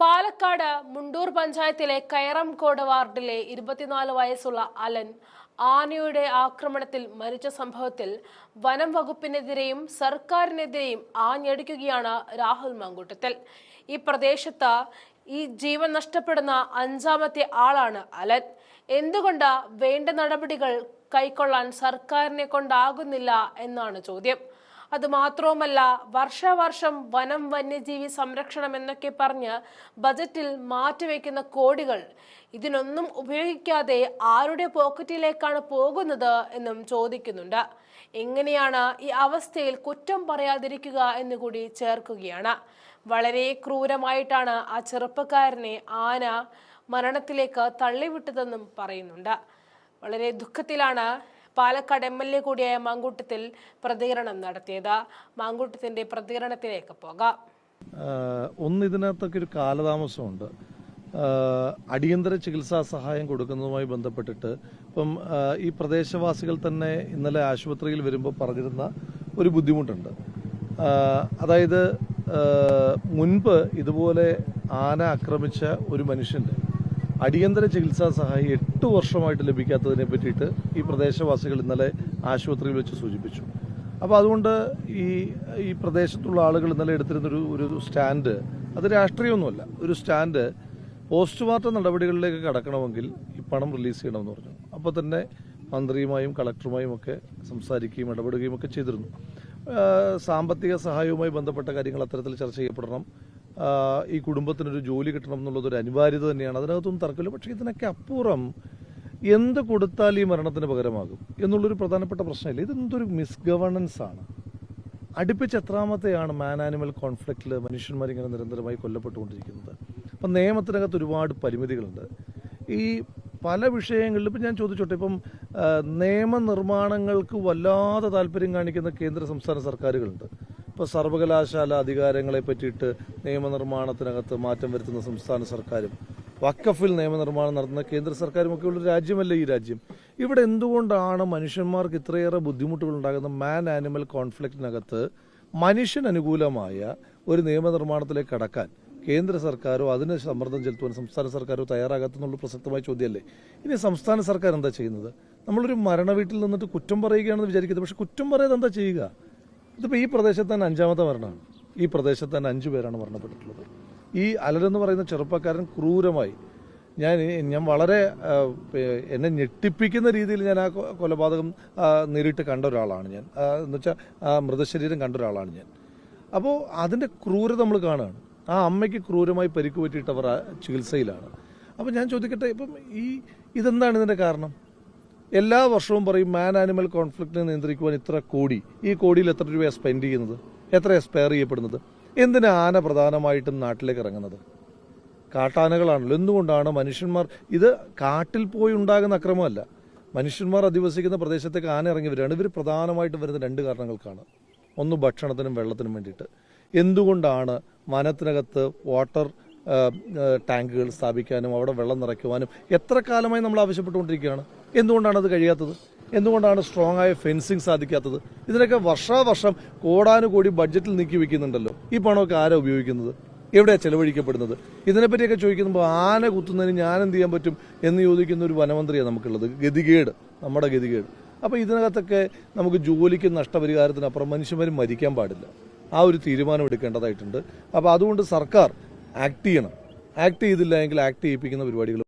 പാലക്കാട് മുണ്ടൂർ പഞ്ചായത്തിലെ കയറംകോട് വാർഡിലെ ഇരുപത്തിനാല് വയസ്സുള്ള അലൻ ആനയുടെ ആക്രമണത്തിൽ മരിച്ച സംഭവത്തിൽ വനം വകുപ്പിനെതിരെയും സർക്കാരിനെതിരെയും ആഞ്ഞടിക്കുകയാണ് രാഹുൽ മങ്കൂട്ടത്തിൽ. ഈ പ്രദേശത്ത് ഈ ജീവൻ നഷ്ടപ്പെടുന്ന അഞ്ചാമത്തെ ആളാണ് അലൻ. എന്തുകൊണ്ട് വേണ്ട നടപടികൾ കൈക്കൊള്ളാൻ സർക്കാരിനെ കൊണ്ടാകുന്നില്ല എന്നാണ് ചോദ്യം. അതുമാത്രവുമല്ല വർഷാവർഷം വനം വന്യജീവി സംരക്ഷണം എന്നൊക്കെ പറഞ്ഞ് ബജറ്റിൽ മാറ്റിവെക്കുന്ന കോടികൾ ഇതിനൊന്നും ഉപയോഗിക്കാതെ ആരുടെ പോക്കറ്റിലേക്കാണ് പോകുന്നത് എന്നും ചോദിക്കുന്നുണ്ട്. എങ്ങനെയാണ് ഈ അവസ്ഥയിൽ കുറ്റം പറയാതിരിക്കുക എന്ന് കൂടി ചേർക്കുകയാണ്. വളരെ ക്രൂരമായിട്ടാണ് ആ ചെറുപ്പക്കാരനെ ആന മരണത്തിലേക്ക് തള്ളിവിട്ടതെന്നും പറയുന്നുണ്ട്. വളരെ ദുഃഖത്തിലാണ് പാലക്കാട് എം എൽ എ കൂടിയായ മാങ്കൂട്ടത്തിൽ പ്രതികരണം നടത്തിയത്. മാങ്കൂട്ടത്തിന്റെ പ്രതികരണത്തിലേക്ക് പോകാം. ഒന്ന് ഇതിനകത്തൊക്കെ ഒരു കാലതാമസമുണ്ട്. അടിയന്തര ചികിത്സാ സഹായം കൊടുക്കുന്നതുമായി ബന്ധപ്പെട്ടിട്ട് ഇപ്പം ഈ പ്രദേശവാസികൾ തന്നെ ഇന്നലെ ആശുപത്രിയിൽ വരുമ്പോൾ പറഞ്ഞിരുന്ന ഒരു ബുദ്ധിമുട്ടുണ്ട്. അതായത് മുൻപ് ഇതുപോലെ ആന ആക്രമിച്ച ഒരു മനുഷ്യന്റെ അടിയന്തര ചികിത്സാ സഹായം എട്ട് വർഷമായിട്ട് ലഭിക്കാത്തതിനെ പറ്റിയിട്ട് ഈ പ്രദേശവാസികൾ ഇന്നലെ ആശുപത്രിയിൽ വെച്ച് സൂചിപ്പിച്ചു. അപ്പോൾ അതുകൊണ്ട് ഈ ഈ പ്രദേശത്തുള്ള ആളുകൾ ഇന്നലെ എടുത്തിരുന്നൊരു ഒരു സ്റ്റാൻഡ് അത് രാഷ്ട്രീയമൊന്നുമല്ല. ഒരു സ്റ്റാൻഡ് പോസ്റ്റ്മോർട്ടം നടപടികളിലേക്ക് കടക്കണമെങ്കിൽ ഈ പണം റിലീസ് ചെയ്യണമെന്ന് പറഞ്ഞു. അപ്പോൾ തന്നെ മന്ത്രിയുമായും കളക്ടറുമായും ഒക്കെ സംസാരിക്കുകയും ഇടപെടുകയും ഒക്കെ ചെയ്തിരുന്നു. സാമ്പത്തിക സഹായവുമായി ബന്ധപ്പെട്ട കാര്യങ്ങൾ അത്തരത്തിൽ ചർച്ച ചെയ്യപ്പെടണം. ഈ കുടുംബത്തിനൊരു ജോലി കിട്ടണം എന്നുള്ളതൊരു അനിവാര്യത തന്നെയാണ്. അതിനകത്തൊന്നും തർക്കമില്ല. പക്ഷേ ഇതിനൊക്കെ അപ്പുറം എന്ത് കൊടുത്താൽ ഈ മരണത്തിന് പകരമാകും എന്നുള്ളൊരു പ്രധാനപ്പെട്ട പ്രശ്നമില്ല. ഇതെന്തൊരു മിസ്ഗവർണൻസ് ആണ്. അടുപ്പിച്ച് എത്രാമത്തെയാണ് മാൻ ആനിമൽ കോൺഫ്ലിക്റ്റിൽ മനുഷ്യന്മാരിങ്ങനെ നിരന്തരമായി കൊല്ലപ്പെട്ടുകൊണ്ടിരിക്കുന്നത്. അപ്പം നിയമത്തിനകത്ത് ഒരുപാട് പരിമിതികളുണ്ട്. ഈ പല വിഷയങ്ങളിൽ ഇപ്പം ഞാൻ ചോദിച്ചോട്ടെ ഇപ്പം നിയമനിർമ്മാണങ്ങൾക്ക് വല്ലാതെ താല്പര്യം കാണിക്കുന്ന കേന്ദ്ര സംസ്ഥാന സർക്കാരുകളുണ്ട്. ഇപ്പോൾ സർവകലാശാല അധികാരങ്ങളെ പറ്റിയിട്ട് നിയമനിർമ്മാണത്തിനകത്ത് മാറ്റം വരുത്തുന്ന സംസ്ഥാന സർക്കാരും വക്കഫിൽ നിയമനിർമ്മാണം നടത്തുന്ന കേന്ദ്ര സർക്കാരും ഒക്കെ ഉള്ള രാജ്യമല്ലേ ഈ രാജ്യം? ഇവിടെ എന്തുകൊണ്ടാണ് മനുഷ്യന്മാർക്ക് ഇത്രയേറെ ബുദ്ധിമുട്ടുകൾ ഉണ്ടാകുന്ന മാൻ ആനിമൽ കോൺഫ്ലിക്റ്റിനകത്ത് മനുഷ്യൻ അനുകൂലമായ ഒരു നിയമനിർമ്മാണത്തിലേക്ക് കടക്കാൻ കേന്ദ്ര സർക്കാരോ അതിന് സമ്മർദ്ദം ചെലുത്തുവാൻ സംസ്ഥാന സർക്കാരോ തയ്യാറാകാത്തെന്നുള്ള പ്രസക്തമായ ചോദ്യമല്ലേ? ഇനി സംസ്ഥാന സർക്കാർ എന്താ ചെയ്യുന്നത്? നമ്മളൊരു മരണ വീട്ടിൽ നിന്നിട്ട് കുറ്റം പറയുകയാണെന്ന് വിചാരിക്കുന്നത് പക്ഷെ കുറ്റം പറയാതെ എന്താ ചെയ്യുക? ഇതിപ്പോൾ ഈ പ്രദേശത്ത് തന്നെ അഞ്ചാമത്തെ മരണമാണ്. ഈ പ്രദേശത്ത് തന്നെ അഞ്ചു പേരാണ് മരണപ്പെട്ടിട്ടുള്ളത്. ഈ അലരെന്ന് പറയുന്ന ചെറുപ്പക്കാരൻ ക്രൂരമായി ഞാൻ ഞാൻ വളരെ എന്നെ ഞെട്ടിപ്പിക്കുന്ന രീതിയിൽ ഞാൻ ആ കൊലപാതകം നേരിട്ട് കണ്ട ഒരാളാണ് ഞാൻ. എന്ന് വെച്ചാൽ ആ മൃതശരീരം കണ്ട ഒരാളാണ് ഞാൻ. അപ്പോൾ അതിന്റെ ക്രൂരത നമ്മൾ കാണുകയാണ്. ആ അമ്മയ്ക്ക് ക്രൂരമായി പരിക്ക് പറ്റിയിട്ട് അവർ ആ ചികിത്സയിലാണ്. അപ്പോൾ ഞാൻ ചോദിക്കട്ടെ ഇപ്പം ഈ ഇതെന്താണ് ഇതിന്റെ കാരണം? എല്ലാ വർഷവും പറയും മാൻ ആനിമൽ കോൺഫ്ലിക്റ്റിനെ നിയന്ത്രിക്കുവാൻ ഇത്ര കോടി. ഈ കോടിയിൽ എത്ര രൂപയാണ് സ്പെൻഡ് ചെയ്യുന്നത്? എത്രയാണ് സ്പെയർ ചെയ്യപ്പെടുന്നത്? എന്തിനാ ആന പ്രധാനമായിട്ടും നാട്ടിലേക്ക് ഇറങ്ങുന്നത്? കാട്ടാനകളാണല്ലോ. എന്തുകൊണ്ടാണ് മനുഷ്യന്മാർ ഇത് കാട്ടിൽ പോയി ഉണ്ടാകുന്ന അക്രമമല്ല. മനുഷ്യന്മാർ അധിവസിക്കുന്ന പ്രദേശത്തേക്ക് ആന ഇറങ്ങി വരികയാണ് ഇവർ പ്രധാനമായിട്ടും വരുന്ന രണ്ട് കാരണങ്ങൾക്കാണ്. ഒന്ന് ഭക്ഷണത്തിനും വെള്ളത്തിനും വേണ്ടിയിട്ട്. എന്തുകൊണ്ടാണ് വനത്തിനകത്ത് വാട്ടർ ടാങ്കുകൾ സ്ഥാപിക്കാനും അവിടെ വെള്ളം നിറയ്ക്കുവാനും എത്ര കാലമായി നമ്മൾ ആവശ്യപ്പെട്ടുകൊണ്ടിരിക്കുകയാണ്? എന്തുകൊണ്ടാണ് അത് കഴിയാത്തത്? എന്തുകൊണ്ടാണ് സ്ട്രോങ് ആയ ഫെൻസിങ് സാധിക്കാത്തത്? ഇതിനൊക്കെ വർഷാവർഷം കോടാനുകോടി ബഡ്ജറ്റിൽ നീക്കി വെക്കുന്നുണ്ടല്ലോ. ഈ പണമൊക്കെ ആരാ ഉപയോഗിക്കുന്നത്? എവിടെയാണ് ചെലവഴിക്കപ്പെടുന്നത്? ഇതിനെപ്പറ്റിയൊക്കെ ചോദിക്കുമ്പോൾ ആന കുത്തുന്നതിന് ഞാൻ എന്ത് ചെയ്യാൻ പറ്റും എന്ന് ചോദിക്കുന്ന ഒരു വനമന്ത്രിയാണ് നമുക്കുള്ളത്. ഗതികേട്. നമ്മുടെ ഗതികേട്. അപ്പോൾ ഇതിനകത്തൊക്കെ നമുക്ക് ജോലിക്ക് നഷ്ടപരിഹാരത്തിനപ്പുറം മനുഷ്യന്മാർ മരിക്കാൻ പാടില്ല. ആ ഒരു തീരുമാനം എടുക്കേണ്ടതായിട്ടുണ്ട്. അപ്പോൾ അതുകൊണ്ട് സർക്കാർ ആക്ട് ചെയ്യണം. ആക്ട് ചെയ്തില്ല എങ്കിൽ ആക്ട് ചെയ്യിപ്പിക്കുന്ന പരിപാടികൾ